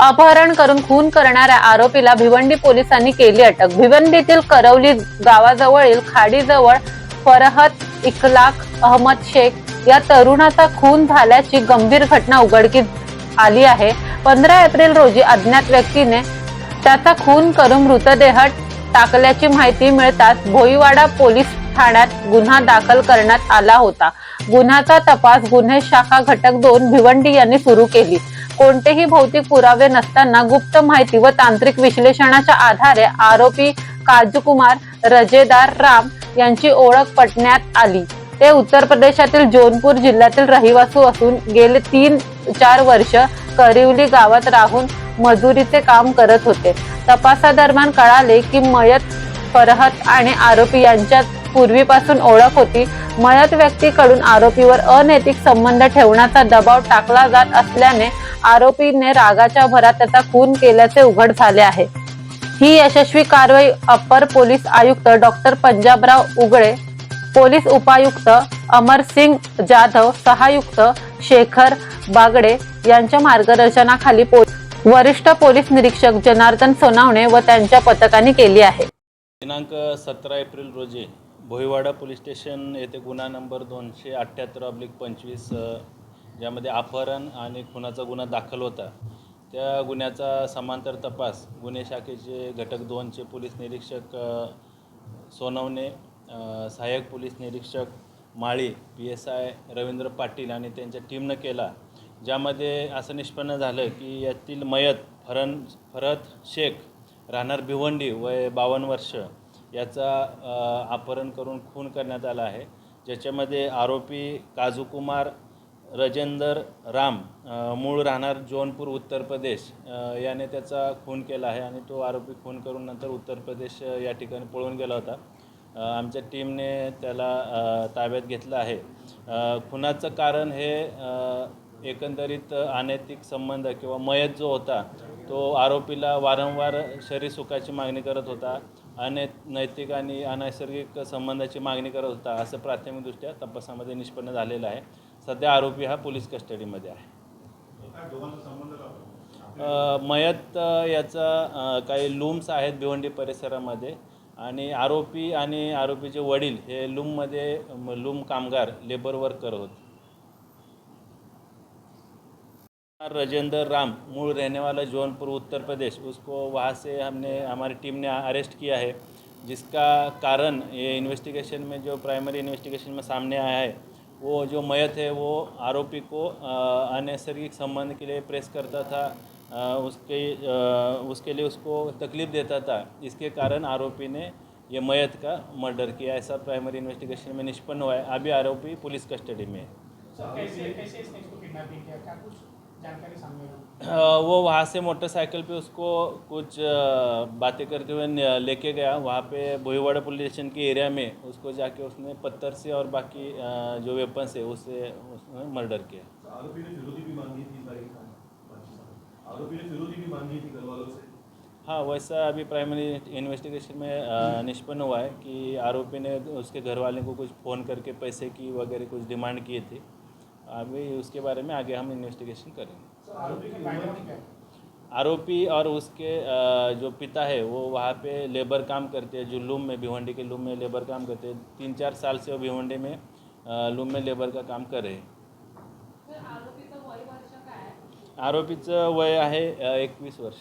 अपहरण करून खून करणाऱ्या आरोपीला भिवंडी पोलिसांनी केली अटक. भिवंडीतील करवली गावाजवळील खाडीजवळ फरहत इखलाक अहमद शेख या तरुणाचा खून झाल्याची गंभीर घटना उघडकीस आली आहे. पंधरा एप्रिल रोजी अज्ञात व्यक्तीने त्याचा खून करून मृतदेह टाकल्याची माहिती मिळताच भोईवाडा पोलीस ठाण्यात गुन्हा दाखल करण्यात आला होता. गुन्ह्याचा तपास गुन्हे शाखा घटक दोन भिवंडी यांनी सुरू केली. कोणतेही भौतिक पुरावे नसताना गुप्त माहिती व तांत्रिक विश्लेषणाच्या आधारे आरोपी काजूकुमार रजेदार राम यांची ओळख पटण्यात आली. ते उत्तर प्रदेशातील जोनपूर जिल्ह्यातील रहिवासी असून गेले तीन चार वर्ष करिवली गावात राहून मजुरीचे काम करत होते. तपासादरम्यान कळाले की मयत फरहत आणि आरोपी यांच्यात पूर्वीपासून ओळख होती मयत व्यक्तीकडून आरोपीवर अनैतिक संबंध ठेवण्याचा दबाव टाकला जात असल्याने आरोपीने रागाच्या भरात त्याचा खून केल्याचे उघड झाले आहे. ही यशस्वी कारवाई अप्पर पोलीस आयुक्त डॉक्टर पंजाबराव उगळे पोलीस उपायुक्त अमरसिंग जाधव सहायुक्त शेखर बागडे यांच्या मार्गदर्शनाखाली पो- वरिष्ठ पोलीस निरीक्षक जनार्दन सोनावणे व त्यांच्या पथकाने केली आहे. दिनांक सतरा एप्रिल रोजी भोईवाडा पोलीस स्टेशन येथे गुन्हा नंबर दोनशे अठ्ठ्याहत्तर अब्लिक पंचवीस ज्यामध्ये अपहरण आणि खुनाचा गुन्हा दाखल होता. त्या गुन्ह्याचा समांतर तपास गुन्हे शाखेचे घटक दोनचे पोलीस निरीक्षक सोनवणे सहाय्यक पोलीस निरीक्षक Mali P S I Ravindra Patil आणि त्यांच्या टीमनं केला. ज्यामध्ये असं निष्पन्न झालं की यातील मयत फरन फरत शेख राहणार भिवंडी वय बावन्न वर्ष. याचा अपहरण करून खून करण्यात आला आहे. ज्याच्यामध्ये आरोपी काजूकुमार रजेंदर राम मूळ राहणार जौनपूर उत्तर प्रदेश याने त्याचा खून केला आहे आणि तो आरोपी खून करून नंतर उत्तर प्रदेश या ठिकाणी पळून गेला होता. आमच्या टीमने त्याला ताब्यात घेतलं आहे. खुनाचं कारण हे एकंदरीत अनैतिक संबंध किंवा मयत जो होता तो आरोपीला वारंवार शरीर सुखाची मागणी करत होता. अनै नैतिक आणि अनैसर्गिक संबंधाची मागणी करत होता असं प्राथमिकदृष्ट्या तपासामध्ये निष्पन्न झालेलं आहे. सध्या आरोपी हा पोलीस कस्टडीमध्ये आहे. मयत याचा काही लूम्स आहेत भिवंडी परिसरामध्ये आणि आरोपी आणि आरोपीचे वडील हे लूममध्ये लूम कामगार लेबर वर्क करत होते. राजेंद्र राम मूल रहने वाला जौनपुर उत्तर प्रदेश उसको वहाँ से हमने हमारी टीम ने अरेस्ट किया है जिसका कारण ये इन्वेस्टिगेशन में जो प्राइमरी इन्वेस्टिगेशन में सामने आया है वो जो मयत है वो आरोपी को अनैसर्गिक संबंध के लिए प्रेस करता था अ, उसके अ, उसके लिए उसको तकलीफ़ देता था इसके कारण आरोपी ने ये मयत का मर्डर किया ऐसा प्राइमरी इन्वेस्टिगेशन में निष्पन्न हुआ है अभी आरोपी पुलिस कस्टडी में है। वो वहाँ से मोटरसाइकिल पे उसको कुछ बातें करते हुए लेके गया। वहाँ पे भोईवाड़ा पुलिस स्टेशन के एरिया में उसको जाके उसने पत्थर से और बाकी जो वेपन्स है उससे उसने मर्डर किया। आरोपी ने फिरौती भी मांगी थी सारी आरोपी ने फिरौती भी मांगी थी घर वालों से? हाँ वैसा अभी प्राइमरी इन्वेस्टिगेशन में निष्पन्न हुआ है कि आरोपी ने उसके घर वाले को कुछ फ़ोन करके पैसे की वगैरह कुछ डिमांड किए थे। अभी उसके बारे में आगे हम इन्वेस्टिगेशन करेंगे। आरोपी की बैकग्राउंड क्या है? आरोपी और उसके जो पिता है वो वहाँ पे लेबर काम करते हैं जो लूम में भिवंडी के लूम में लेबर काम करते हैं। तीन चार साल से वो भिवंडी में लूम में लेबर का काम कर रहे हैं। आरोपीचं वय आहे एकवीस वर्ष।